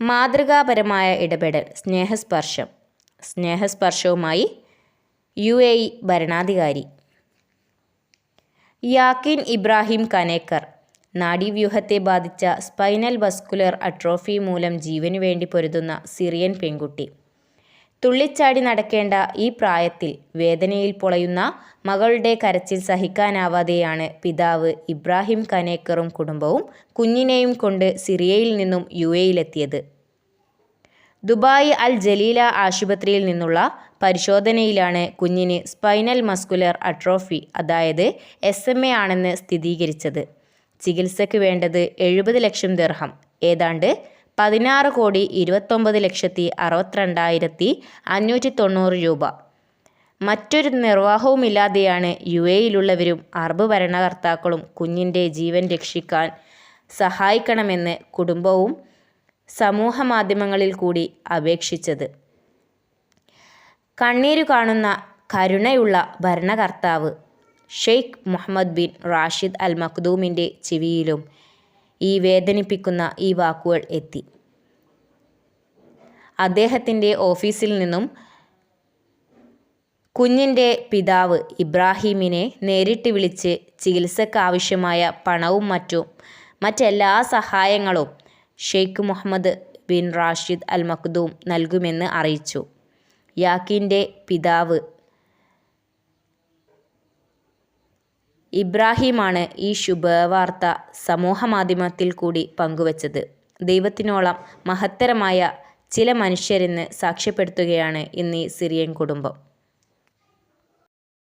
മാതൃകാപരമായ ഇടപെടൽ സ്നേഹസ്പർശം. സ്നേഹസ്പർശവുമായി യു എ ഇ ഭരണാധികാരി. യാക്കിൻ ഇബ്രാഹിം കനേക്കർ നാഡീവ്യൂഹത്തെ ബാധിച്ച സ്പൈനൽ വസ്കുലർ അട്രോഫി മൂലം ജീവനു വേണ്ടി പൊരുതുന്ന സിറിയൻ പെൺകുട്ടി. തുള്ളിച്ചാടി നടക്കേണ്ട ഈ പ്രായത്തിൽ വേദനയിൽ പൊളയുന്ന മകളുടെ കരച്ചിൽ സഹിക്കാനാവാതെയാണ് പിതാവ് ഇബ്രാഹിം കനേക്കറും കുടുംബവും കുഞ്ഞിനെയും കൊണ്ട് സിറിയയിൽ നിന്നും യു എയിലെത്തിയത് ദുബായ് അൽ ജലീല ആശുപത്രിയിൽ നിന്നുള്ള പരിശോധനയിലാണ് കുഞ്ഞിന് സ്പൈനൽ മസ്കുലർ അട്രോഫി അതായത് എസ് എം എ ആണെന്ന് സ്ഥിരീകരിച്ചത്. ചികിത്സയ്ക്ക് വേണ്ടത് എഴുപത് ലക്ഷം ദർഹം. ഏതാണ്ട് പതിനാറ് കോടി ഇരുപത്തൊമ്പത് ലക്ഷത്തി അറുപത്തിരണ്ടായിരത്തി അഞ്ഞൂറ്റി തൊണ്ണൂറ് രൂപ. മറ്റൊരു നിർവാഹവുമില്ലാതെയാണ് യു എയിലുള്ളവരും അറബ് ഭരണകർത്താക്കളും കുഞ്ഞിന്റെ ജീവൻ രക്ഷിക്കാൻ സഹായിക്കണമെന്ന് കുടുംബവും സമൂഹ മാധ്യമങ്ങളിൽ കൂടി അപേക്ഷിച്ചത്. കണ്ണീരു കാണുന്ന കരുണയുള്ള ഭരണകർത്താവ് Sheikh Mohammed bin Rashid Al മഖ്ദൂമിന്റെ ചെവിയിലും ഈ വേദനിപ്പിക്കുന്ന ഈ വാക്കുകൾ എത്തി. അദ്ദേഹത്തിന്റെ ഓഫീസിൽ നിന്നും കുഞ്ഞിന്റെ പിതാവ് ഇബ്രാഹീമിനെ നേരിട്ട് വിളിച്ച് ചികിത്സക്കാവശ്യമായ പണവും മറ്റും മറ്റെല്ലാ സഹായങ്ങളും Sheikh Mohammed bin Rashid Al Maktoum നൽകുമെന്ന് അറിയിച്ചു. യാക്കിന്റെ പിതാവ് ഇബ്രാഹിമാണ് ഈ ശുഭവാർത്ത സമൂഹമാധ്യമത്തിൽ കൂടി പങ്കുവച്ചത്. ദൈവത്തിനോളം മഹത്തരമായ ചില മനുഷ്യരെന്ന് സാക്ഷ്യപ്പെടുത്തുകയാണ് ഇന്ന് ഈ സിറിയൻ കുടുംബം.